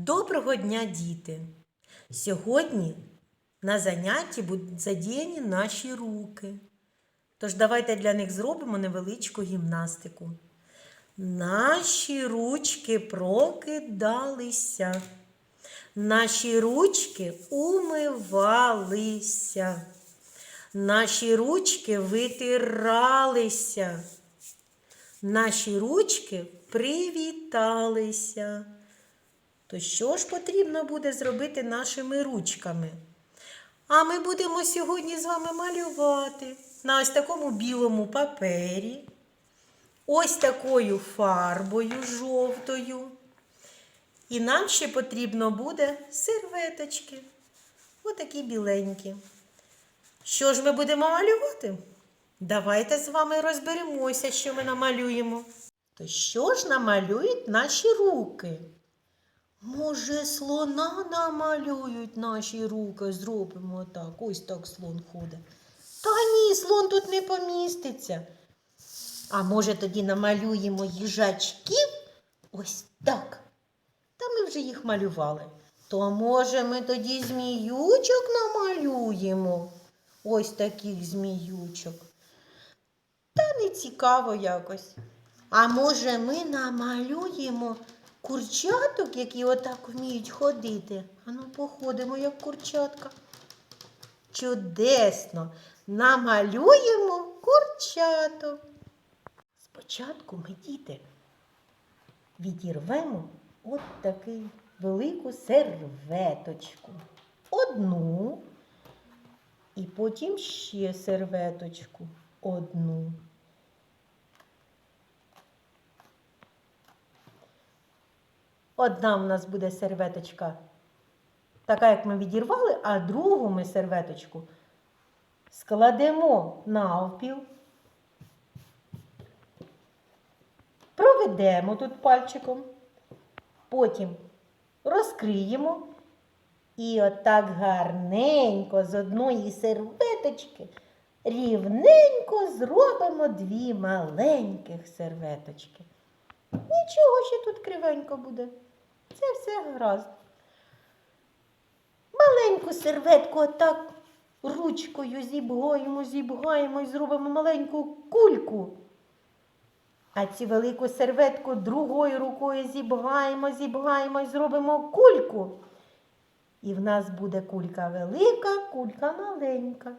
Доброго дня, діти! Сьогодні на занятті будуть задіяні наші руки. Тож давайте для них зробимо невеличку гімнастику. Наші ручки прокидалися. Наші ручки умивалися. Наші ручки витиралися. Наші ручки привіталися. То що ж потрібно буде зробити нашими ручками? А ми будемо сьогодні з вами малювати на ось такому білому папері, ось такою фарбою жовтою. І нам ще потрібно буде серветочки. Отакі біленькі. Що ж ми будемо малювати? Давайте з вами розберемося, що ми намалюємо. То що ж намалюють наші руки? Може, слона намалюють наші руки, зробимо так. Ось так слон ходить. Та ні, слон тут не поміститься. А може тоді намалюємо їжачків? Ось так. Та ми вже їх малювали. То може ми тоді зміючок намалюємо? Ось таких зміючок. Та не цікаво якось. А може ми намалюємо курчаток, які отак вміють ходити? Ану, походимо, як курчатка. Чудесно! Намалюємо курчаток. Спочатку ми, діти, відірвемо от таку велику серветочку. Одну. І потім ще серветочку. Одну. Одна в нас буде серветочка, така, як ми відірвали, а другу ми серветочку складемо навпіл. Проведемо тут пальчиком, потім розкриємо і отак гарненько з одної серветочки рівненько зробимо дві маленьких серветочки. Нічого ще тут кривенько буде. Це все гаразд. Маленьку серветку отак ручкою зібгаємо, зібгаємо і зробимо маленьку кульку. А цю велику серветку другою рукою зібгаємо, зібгаємо і зробимо кульку. І в нас буде кулька велика, кулька маленька.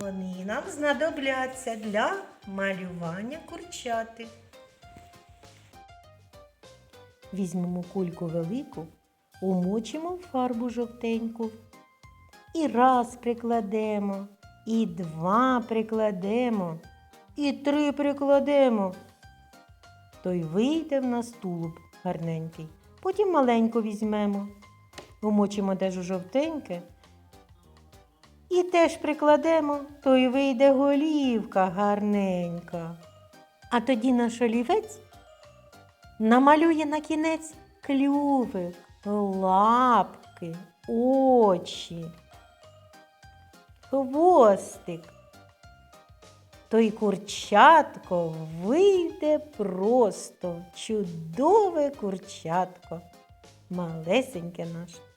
Вони нам знадобляться для малювання курчати. Візьмемо кульку велику, умочимо в фарбу жовтеньку. І раз прикладемо, і два прикладемо, і три прикладемо. То й вийде в нас тулуб гарненький. Потім маленьку візьмемо, умочимо теж у жовтеньке. І теж прикладемо, то й вийде голівка гарненька. А тоді наш олівець намалює на кінець клювик, лапки, очі, хвостик. То й курчатко вийде просто чудове курчатко, малесеньке наше.